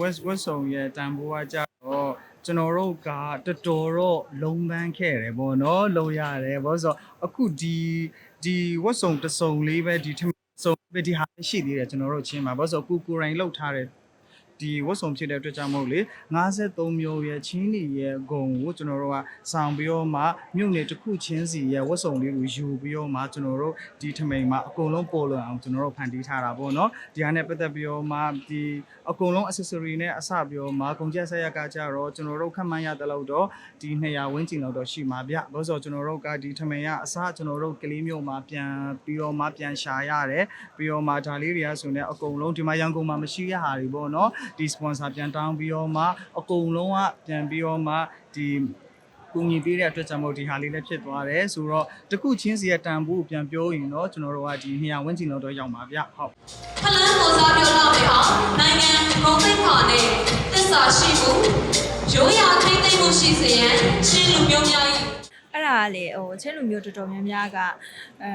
west west ဆောင်ရဲ့တန်ဖိုးကကြတော့ကျွန်တော်တို့ကတော်တော်တော့လုံးပန်းခဲ့တယ်ပေါ့နော်လုံးရတယ်ဘာလို့ဆိုတော့အခုဒီဒီ west ဆောင်တစ်စုံလေးပဲဒီထမင်းစုံပဲဒီဟာရှိသေးတယ်ကျွန်တော်တို့ချင်းမှာဘာလို့ဆိုတော့ကိုကိုရိုင်းလောက်ထားတဲ့ ဒီဝတ်စုံဖြစ်တဲ့အတွက်ကြောင့်မဟုတ်လေ53မျိုးရဲ့ချင်းနီရဲ့ဂုံကိုကျွန်တော်တို့ကဆောင်ပြီးတော့မှမြို့နယ်တစ်ခုချင်းစီရဲ့ဝတ်စုံလေးကိုယူပြီးတော့မှကျွန်တော်တို့ဒီထမိန်မှာအကုန်လုံးပေါ်လွင်အောင်ကျွန်တော်တို့ဖန်တီးထားတာပေါ့နော်ဒီဟာနဲ့ပတ်သက်ပြီးတော့မှဒီအကုန်လုံး accessory နဲ့အစပြီးတော့မှကုန်ကျက်ဆက်ရကကြတော့ကျွန်တော်တို့ခက်မှန်းရတဲ့လောက်တော့ဒီ200ဝန်းကျင်လောက်တော့ရှိမှာဗျဘာလို့ဆိုတော့ကျွန်တော်တို့ကဒီထမိန်ကအစကျွန်တော်တို့ကလေးမျိုးမှာပြန်ပြီးတော့မှပြန်ရှာရတယ်ပြီးတော့မှဒါလေးတွေကဆိုနေအကုန်လုံးဒီမှာရန်ကုန်မှာမရှိရဟာတွေပေါ့နော်ဒီ sponsor ပြန်တောင်းပြီးတော့မှအကုန်လုံးကပြန်ပြီးတော့မှဒီကူညီပေးတဲ့အတွက်ကြောင့်မို့ဒီဟာလေးလည်းဖြစ်သွားတယ်ဆိုတော့တခုချင်းစီရဲ့တန်ဖိုးကိုပြန်ပြောရင်တော့ကျွန်တော်တို့ကဒီ200ဝန်းကျင်လောက်တော့ရောက်ပါဗျဟုတ်ဖလန်းကိုစားပြောလာမယ်ဟာနိုင်ငံဂုဏ်သိက္ခာနဲ့သစ္စာရှိမှုရိုးရာထိမ့်သိမ့်မှုရှိစေရန်ချင်းလူမျိုးများ၏အဲ့ဒါကလေဟိုချင်းလူမျိုးတော်တော်များများကအဲ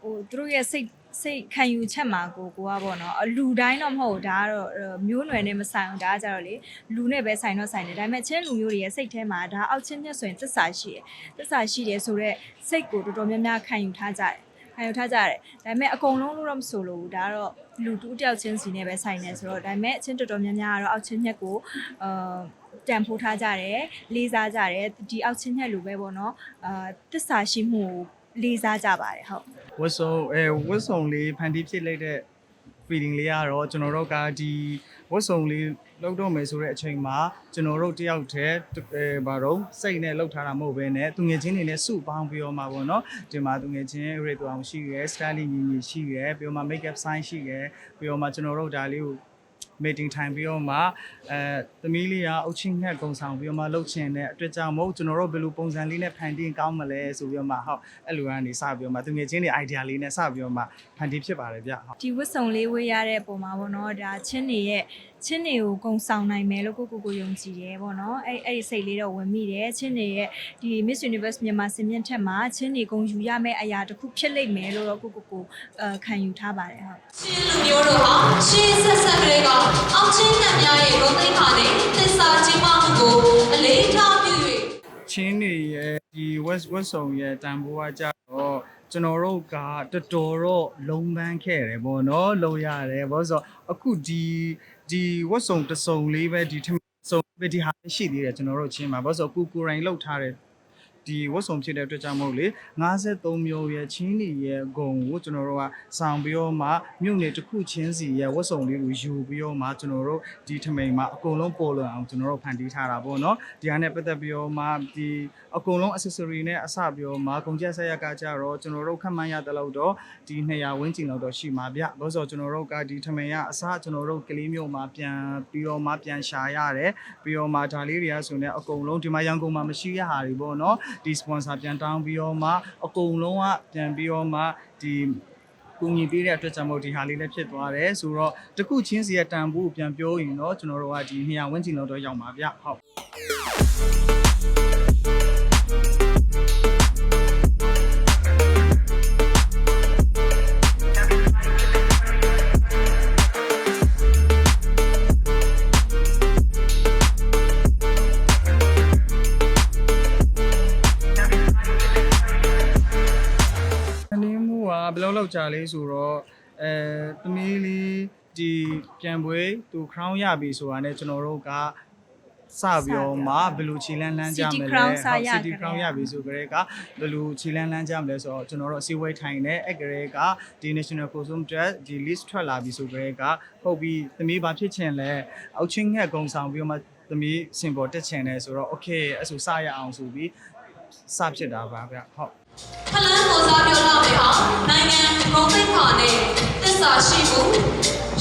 ဟိုသူတို့ရဲ့စိတ် စိတ်ခံယူချက်မှာကိုကိုကပေါ့နော်အလူတိုင်းတော့မဟုတ်ဘူးဒါကတော့အဲ့မျိုးနွယ်နဲ့မဆိုင်ဘူးဒါကကြတော့လေလူနဲ့ပဲဆိုင်တော့ဆိုင်တယ်ဒါပေမဲ့ချင်းလူမျိုးတွေရဲ့စိတ်ထဲမှာဒါအောက်ချင်းမြတ်ဆိုရင်သစ္စာရှိတယ်သစ္စာရှိတယ်ဆိုတော့စိတ်ကိုတော်တော်များများခံယူထားကြတယ်ခံယူထားကြတယ်ဒါပေမဲ့အကုန်လုံးလို့တော့မဆိုလို့ဘူးဒါကတော့လူတူတယောက်ချင်းစီနဲ့ပဲဆိုင်နေဆိုတော့ဒါပေမဲ့အချင်းတော်တော်များများကတော့အောက်ချင်းမြတ်ကိုအာတန်ဖိုးထားကြတယ်လေးစားကြတယ်ဒီအောက်ချင်းမြတ်လိုပဲပေါ့နော်အာသစ္စာရှိမှုကိုလေးစားကြပါတယ်ဟုတ် ဝတ်စုံအဲဝတ်စုံလေးဖန်တီးဖြစ်လိုက်တဲ့ feeling လေးကတော့ကျွန်တော်တို့ကဒီဝတ်စုံလေးလောက်တော့မယ်ဆိုတဲ့အချိန်မှာကျွန်တော်တို့တယောက်တည်းအဲဘာတော့စိတ်နဲ့လောက်ထားတာမဟုတ်ဘဲနဲ့သူငယ်ချင်းတွေနဲ့စုပေါင်းပြီးတော့မှာပေါ့နော်ဒီမှာသူငယ်ချင်း rate အောင်ရှိရယ် styling ညီညီရှိရယ်ပြီးတော့မှ makeup sign ရှိရယ်ပြီးတော့မှကျွန်တော်တို့ဒါလေးကို meeting time ပြီးတော့မှအဲသမီးလေးကအုတ်ချင်းငှက်ကုံဆောင်ပြီးတော့မှလှုပ်ချင်တဲ့အတွက်ကြောင့်မို့ကျွန်တော်တို့ဘယ်လိုပုံစံလေးနဲ့ဖန်တီးကောင်းမလဲဆိုပြီးတော့မှဟုတ်အဲ့လိုကနေစပြီးတော့မှသူငယ်ချင်းတွေ idea လေးနဲ့စပြီးတော့မှဖန်တီးဖြစ်ပါတယ်ဗျဟုတ်ဒီဝတ်စုံလေးဝေးရတဲ့ပုံမှာပေါ့နော်ဒါချင်းနေရဲ့ချင်းနေကိုကုံဆောင်နိုင်မယ်လို့ကိုကိုကိုယုံကြည်တယ်ပေါ့နော်အဲ့အဲ့ဒီစိတ်လေးတော့ဝင်မိတယ်ချင်းနေရဲ့ဒီ Miss Universe မြန်မာစင်မြင့်ထက်မှာချင်းနေကုံယူရမယ့်အရာတစ်ခုဖြစ်လိမ့်မယ်လို့တော့ကိုကိုကိုအဲခံယူထားပါတယ်ဟုတ်ချင်းလူမျိုးတို့ဟာရှေးဆက်ဆက်ကလေးကအောက်ချင်းတက်များရဲ့ဂုဏ်သိက္ခာနဲ့သစ္စာကြီးမားမှုကိုအလေးထားပြု၍ချင်းတွေရဲ့ဒီ west west ဆောင်ရဲ့တန်ဖိုးကကြတော့ကျွန်တော်တို့ကတော်တော်တော့လုံးပန်းခဲ့တယ်ပေါ့နော်လုံးရတယ်ဘာလို့ဆိုတော့အခုဒီဒီ west ဆောင်တစ်စုံလေးပဲဒီထမင်းစုံပဲဒီဟာရှိသေးတယ်ကျွန်တော်တို့ချင်းမှာဘာလို့ဆိုတော့ကိုကိုရိုင်းလောက်ထားတဲ့ ဒီဝတ်စုံဖြစ်တဲ့အတွက်ကြောင့်မဟုတ်လေ53မျိုးရဲ့ချင်းနီရဲ့ဂုံကိုကျွန်တော်တို့ကဆောင်ပြီးတော့မှမြို့နယ်တစ်ခုချင်းစီရဲ့ဝတ်စုံလေးကိုယူပြီးတော့မှကျွန်တော်တို့ဒီထမိန်မှာအကုန်လုံးပေါ်လွင်အောင်ကျွန်တော်တို့ဖန်တီးထားတာပေါ့နော်ဒီဟာနဲ့ပတ်သက်ပြီးတော့မှဒီအကုန်လုံး accessory နဲ့အစပြီးတော့မှကုန်ကျက်ဆက်ရကကြတော့ကျွန်တော်တို့ခက်မှန်းရတဲ့လောက်တော့ဒီ200ဝန်းကျင်လောက်တော့ရှိမှာဗျဘာလို့ဆိုတော့ကျွန်တော်တို့ကဒီထမိန်ကအစကျွန်တော်တို့ကလေးမျိုးမှာပြန်ပြီးတော့မှပြန်ရှာရတယ်ပြီးတော့မှဒါလေးတွေကဆိုနေအကုန်လုံးဒီမှာရန်ကုန်မှာမရှိရဟာတွေပေါ့နော်ဒီ sponsor ပြန်တောင်းပြီးတော့မှအကုန်လုံးကပြန်ပြီးတော့မှဒီကူညီပေးတဲ့အတွက်ကြောင့်မို့ဒီဟာလေးလည်းဖြစ်သွားတယ်ဆိုတော့တခုချင်းစီရဲ့တန်ဖိုးကိုပြန်ပြောရင်တော့ကျွန်တော်တို့ကဒီ200ဝန်းကျင်လောက်တော့ရောက်ပါဗျဟုတ်။ ဘယ်လောက်လောက်ကြာလေးဆိုတော့အဲသမီးလေးဒီပြန်ပွဲသူ crown ရပြီဆိုတာနဲ့ကျွန်တော်တို့ကစပြီးတော့မှဘယ်လိုခြေလန်းလန်းကြမလဲ City Crown စရ City ကြတယ် crown ရပြီဆိုကြတဲ့ကဘယ်လိုခြေလန်းလန်းကြမလဲဆိုတော့ကျွန်တော်တို့အစည်းအဝေးထိုင်နေအဲ့ကြတဲ့ကဒီ national costume dress ဒီ list ထွက်လာပြီဆိုကြတဲ့ကဟုတ်ပြီသမီးဘာဖြစ်ချင်လဲအောက်ချင်းငှက်ကုံဆောင်ပြီးတော့မှသမီးစင်ပေါ်တက်ချင်တယ်ဆိုတော့ okay အဲ့ဆိုစရအောင်ဆိုပြီးစဖြစ်တာပါဗျဟုတ်ဖလန်းကိုစားပြောလာမယ်ဟာနိုင်ငံဂုဏ်သိက္ခာနဲ့သစ္စာရှိမှု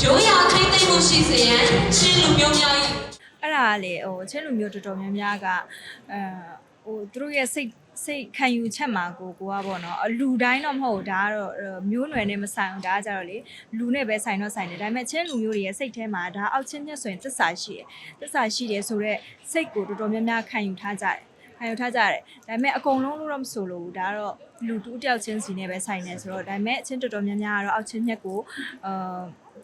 ရိုးရာထိမ့်သိမ့်မှုရှိစေရန်ချင်းလူမျိုးများ၏အဲ့ဒါကလေဟိုချင်းလူမျိုးတော်တော်များများကအဲဟိုသူတို့ရဲ့စိတ်စိတ်ခံယူချက်မှာကိုကိုကပေါ့နော်အလူတိုင်းတော့မဟုတ်ဘူးဒါကတော့အဲ့မျိုးနွယ်နဲ့မဆိုင်ဘူးဒါကကြတော့လေလူနဲ့ပဲဆိုင်တော့ဆိုင်တယ်ဒါပေမဲ့ချင်းလူမျိုးတွေရဲ့စိတ်ထဲမှာဒါအောက်ချင်းမြတ်ဆိုရင်သစ္စာရှိတယ်သစ္စာရှိတယ်ဆိုတော့စိတ်ကိုတော်တော်များများခံယူထားကြတယ် ခံယူထားကြတယ်ဒါပေမဲ့အကုန်လုံးလို့တော့မဆိုလို့ဘူးဒါကတော့လူတူတယောက်ချင်းစီနဲ့ပဲဆိုင်နေဆိုတော့ဒါပေမဲ့အချင်းတော်တော်များများကတော့အောက်ချင်းမြတ်ကိုအာ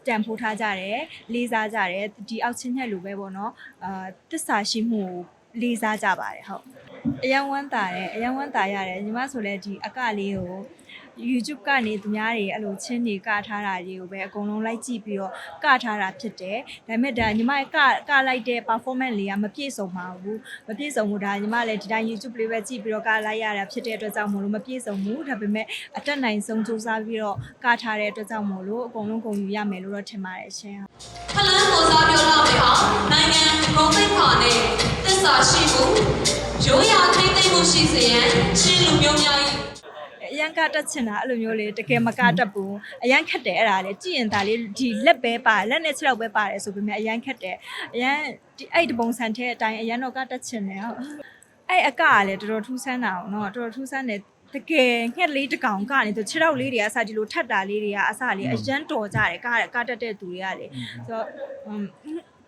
တန်ဖိုးထားကြတယ်လေးစားကြတယ်ဒီအောက်ချင်းညက်လိုပဲပေါ့နော်အာတစ္ဆာရှိမှုကိုလေးစားကြပါတယ်ဟုတ်အယံဝမ်းတာတယ်အယံဝမ်းတာရတယ်ညီမဆိုလဲဒီအကလေးကို YouTube ကနေသူများတွေအဲ့လိုချင်းတွေကထားတာတွေကိုပဲအကုန်လုံးလိုက်ကြည့်ပြီးတော့ကထားတာဖြစ်တယ်ဒါပေမဲ့ဒါညီမကကလိုက်တဲ့ performance လေးကမပြည့်စုံပါဘူးမပြည့်စုံဘူးဒါညီမလည်းဒီတိုင်း YouTube လေးပဲကြည့်ပြီးတော့ကလိုက်ရတာဖြစ်တဲ့အတွက်ကြောင့်မို့လို့မပြည့်စုံဘူးဒါပေမဲ့အတက်နိုင်ဆုံးစူးစမ်းပြီးတော့ကထားတဲ့အတွက်ကြောင့်မို့လို့အကုန်လုံးကုန်ယူရမယ်လို့တော့ထင်ပါတယ်ရှင်ဖလန်းကိုစားပြောလာမယ်ဟာနိုင်ငံဂုဏ်သိက္ခာနဲ့သစ္စာရှိမှုရိုးရာထိမ့်သိမ့်မှုရှိစေရန်ချင်းလူမျိုးများ၏ အရန်ကတက်ချင်တာအဲ့လိုမျိုးလေတကယ်မကတက်ဘူးအရန်ခက်တယ်အဲ့ဒါလေကြည့်ရင်ဒါလေးဒီလက်ပဲပါလက်နဲ့ခြေထောက်ပဲပါတယ်ဆိုပေမဲ့အရန်ခက်တယ်အရန်ဒီအဲ့ဒီပုံစံထဲအတိုင်းအရန်တော့ကတက်ချင်တယ်ဟုတ်အဲ့အကကလည်းတော်တော်ထူးဆန်းတာအောင်နော်တော်တော်ထူးဆန်းတယ်တကယ်ငှက်လေးတစ်ကောင်ကနေသူခြေထောက်လေးတွေကအစားဒီလိုထတ်တာလေးတွေကအစားလေးအရန်တော်ကြတယ်ကကတက်တဲ့သူတွေကလေဆိုတော့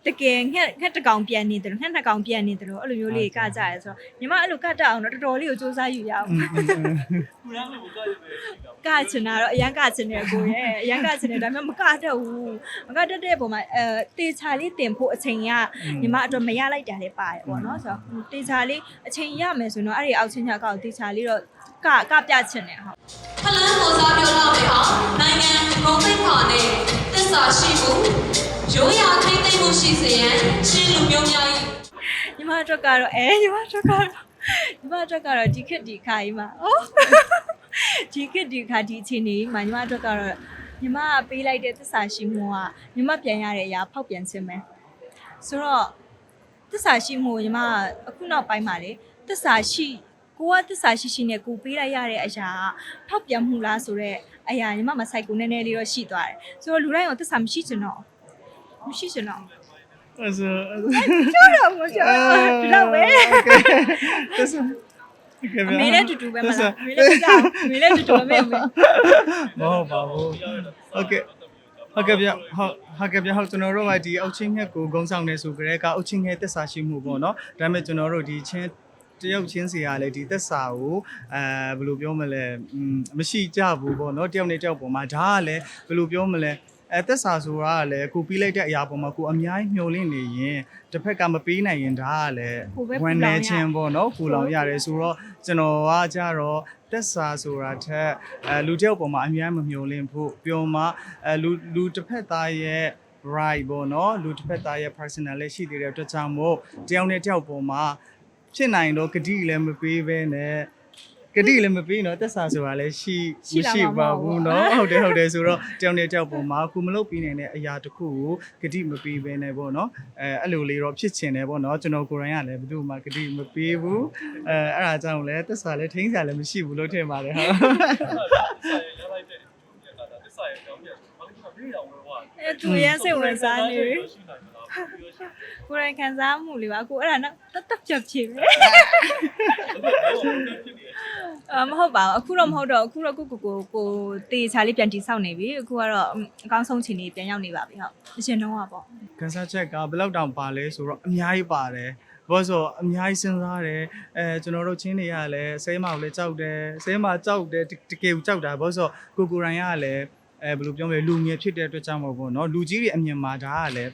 တကယ်ငှက်ငှက်တစ်ကောင်ပြန်နေတယ်ငှက်နှစ်ကောင်ပြန်နေတယ်အဲ့လိုမျိုးလေးကကြရဲဆိုတော့ညီမအဲ့လိုကတက်အောင်တော့တော်တော်လေးကိုစူးစမ်းယူရအောင်ကချင်တာတော့အရန်ကချင်တယ်ကိုရဲ့အရန်ကချင်တယ်ဒါပေမဲ့မကတတ်ဘူးမကတတ်တဲ့ပုံမှာအဲတေချာလေးတင်ဖို့အချိန်ကညီမအတွက်မရလိုက်တာလည်းပါတယ်ပေါ့နော်ဆိုတော့တေချာလေးအချိန်ရမယ်ဆိုတော့အဲ့ဒီအောက်ချင်းညကောက်တေချာလေးတော့ကကပြချင်တယ်ဟုတ်ဖလန်းကိုစားပြောလာမယ်ဟာနိုင်ငံဂုဏ်သိက္ခာနဲ့သစ္စာရှိမှု ရိုးရာထိမ့်သိမ့်မှုရှိစေရန်ချင်းလူမျိုးများ၏ညီမအတွက်ကတော့အဲညီမအတွက်ကတော့ညီမအတွက်ကတော့ဒီခက်ဒီခါကြီးမှာဩဒီခက်ဒီခါဒီအချိန်ကြီးမှာညီမအတွက်ကတော့ညီမကပေးလိုက်တဲ့သစ္စာရှိမှုကညီမပြန်ရတဲ့အရာဖောက်ပြန်ခြင်းပဲဆိုတော့သစ္စာရှိမှုကိုညီမကအခုနောက်ပိုင်းမှာလေသစ္စာရှိကိုကသစ္စာရှိရှိနဲ့ကိုပေးလိုက်ရတဲ့အရာကဖောက်ပြန်မှုလားဆိုတော့အရာညီမမဆိုင်ကိုနည်းနည်းလေးတော့ရှိသွားတယ်ဆိုတော့လူတိုင်းကသစ္စာမရှိချင်တော့ မရှိချင်တော့အဲ့ဆိုကျော်တော့မကျော်တော့ဒီတော့ပဲတက်ဆိုအမေနဲ့တူတူပဲမလားအမေနဲ့တူအမေနဲ့တူတူပဲမေမဟုတ်ပါဘူးဟုတ်ကဲ့ဟုတ်ကဲ့ဗျဟုတ်ဟုတ်ကဲ့ဗျဟုတ်ကျွန်တော်တို့ကဒီအုတ်ချင်းငှက်ကိုဂုံဆောင်နေဆိုကြတဲ့ကအုတ်ချင်းငှက်သက်စာရှိမှုပေါ့နော်ဒါပေမဲ့ကျွန်တော်တို့ဒီချင်းတယောက်ချင်းစီကလည်းဒီသက်စာကိုအဲဘယ်လိုပြောမလဲอืมမရှိကြဘူးပေါ့နော်တယောက်နဲ့တယောက်ပေါ်မှာဒါကလည်းဘယ်လိုပြောမလဲ အဲသက်စာဆိုတာကလည်းကိုပြီးလိုက်တဲ့အရာပေါ်မှာကိုအများကြီးမျှော်လင့်နေရင်တစ်ဖက်ကမပေးနိုင်ရင်ဒါကလည်းဝန်နေချင်းပေါ့နော်ပူလောင်ရတယ်ဆိုတော့ကျွန်တော်ကကြတော့သက်စာဆိုတာထက်အဲလူတယောက်ပေါ်မှာအများမမျှော်လင့်ဖို့ပြောမှအဲလူလူတစ်ဖက်သားရဲ့ right ပေါ့နော်လူတစ်ဖက်သားရဲ့ personal လည်းရှိသေးတဲ့အတွက်ကြောင့်မို့တယောက်နဲ့တယောက်ပေါ်မှာဖြစ်နိုင်တော့ဂတိလည်းမပေးဘဲနဲ့ ကတိလည်းမပေးနော်တက်စာဆိုတာလည်းရှိမရှိပါဘူးနော်ဟုတ်တယ်ဟုတ်တယ်ဆိုတော့တောင်တဲ့တောက်ပေါ်မှာခုမလုပ်ပြီးနိုင်တဲ့အရာတစ်ခုကိုကတိမပေးဘဲနဲ့ပေါ့နော်အဲအဲ့လိုလေးတော့ဖြစ်ချင်တယ်ပေါ့နော်ကျွန်တော်ကိုယ်တိုင်ကလည်းဘယ်သူမှကတိမပေးဘူးအဲအဲ့ဒါကြောင့်လည်းတက်စာလည်းထိန်းစာလည်းမရှိဘူးလို့ထင်ပါတယ်ဟာအဲသူရစိတ်ဝင်စားနေပြီကိုယ်တိုင်ခံစားမှုလေးပါကိုအဲ့ဒါတော့တက်တက်ပြပြပဲ အမဟုတ်ပါဘူးအခုတော့မဟုတ်တော့အခုတော့ကိုကိုကိုကိုတေချာလေးပြန်တိဆောက်နေပြီအခုကတော့အကောင်းဆုံးချိန်လေးပြန်ရောက်နေပါပြီဟုတ်အရှင်တော့ကပေါ့ကန်ဆာချက်ကဘယ်လောက်တောင်ပါလဲဆိုတော့အများကြီးပါတယ်ဘာလို့ဆိုအများကြီးစဉ်းစားတယ်အဲကျွန်တော်တို့ချင်းတွေကလည်းဆဲမကိုလည်းကြောက်တယ်ဆဲမကြောက်တယ်တတကယ်ကိုကြောက်တာဘာလို့ဆိုကိုကိုရိုင်းကလည်းအဲဘယ်လိုပြောမလဲလူငယ်ဖြစ်တဲ့အတွက်ကြောင့်မို့ပေါ့နော်လူကြီးတွေအမြင်မှာဒါကလည်း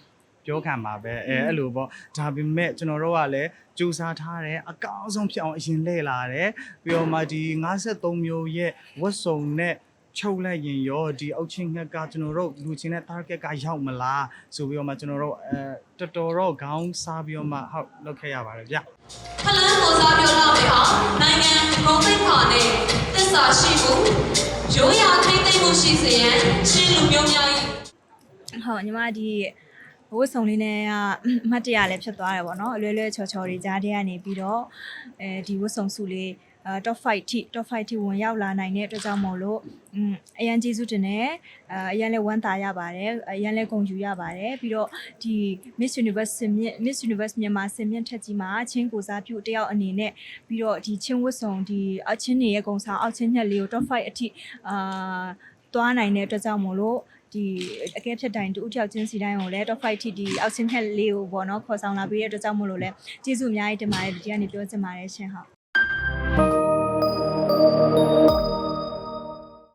ပြောခံပါပဲအဲအဲ့လိုပေါ့ဒါပေမဲ့ကျွန်တော်တို့ကလည်းစူးစမ်းထားတယ်အကောင်းဆုံးဖြစ်အောင်အရင်လှည့်လာတယ်ပြီးတော့မှဒီ53မျိုးရဲ့ဝတ်စုံနဲ့ချုပ်လိုက်ရင်ရောဒီအုတ်ချင်းငှက်ကကျွန်တော်တို့လူချင်းတဲ့ target ကရောက်မလားဆိုပြီးတော့မှကျွန်တော်တို့အဲတော်တော်တော့ခေါင်းစားပြီးတော့မှဟုတ်လုပ်ခဲ့ရပါတယ်ဗျဖလန်းကိုစားပြောလာမယ်ဟာနိုင်ငံဂုဏ်သိက္ခာနဲ့သစ္စာရှိမှုရိုးရာထိမ့်သိမ့်မှုရှိစေရန်ချင်းလူမျိုးများ၏ဟုတ်ညီမဒီ ဘိုးဆောင်လေးနဲ့ကအမှတ်တရလည်းဖြစ်သွားတယ်ပေါ့နော်အလွယ်လွယ်ချော်ချော်တွေကြားထဲကနေပြီးတော့အဲဒီဝတ်ဆောင်စုလေးအဲ top 5ထိ top 5ထိဝင်ရောက်လာနိုင်တဲ့အတွက်ကြောင့်မို့လို့อืมအရန်ကျေးဇူးတင်တယ်အဲအရန်လည်းဝမ်းသာရပါတယ်အရန်လည်းဂုဏ်ယူရပါတယ်ပြီးတော့ဒီ Miss Universe စင်မြင့် Miss Universe မြန်မာစင်မြင့်ထက်ကြီးမှာချင်းကိုစားပြုတယောက်အနေနဲ့ပြီးတော့ဒီချင်းဝတ်ဆောင်ဒီအချင်းတွေရဲ့ဂုဏ်ဆောင်အောက်ချင်းညက်လေးကို top 5အထိအာသွားနိုင်တဲ့အတွက်ကြောင့်မို့လို့ ဒီအကဲဖြတ်တိုင်းတူတယောက်ချင်းစီတိုင်းကိုလည်း top 5ထိဒီအောက်ချင်းဟက်လေးကိုပေါ့နော်ခေါ်ဆောင်လာပြီးတဲ့အတွက်ကြောင့်မို့လို့လည်းကျေးဇူးအများကြီးတင်ပါတယ်ဒီကနေပြောချင်ပါတယ်ရှင်ဟုတ်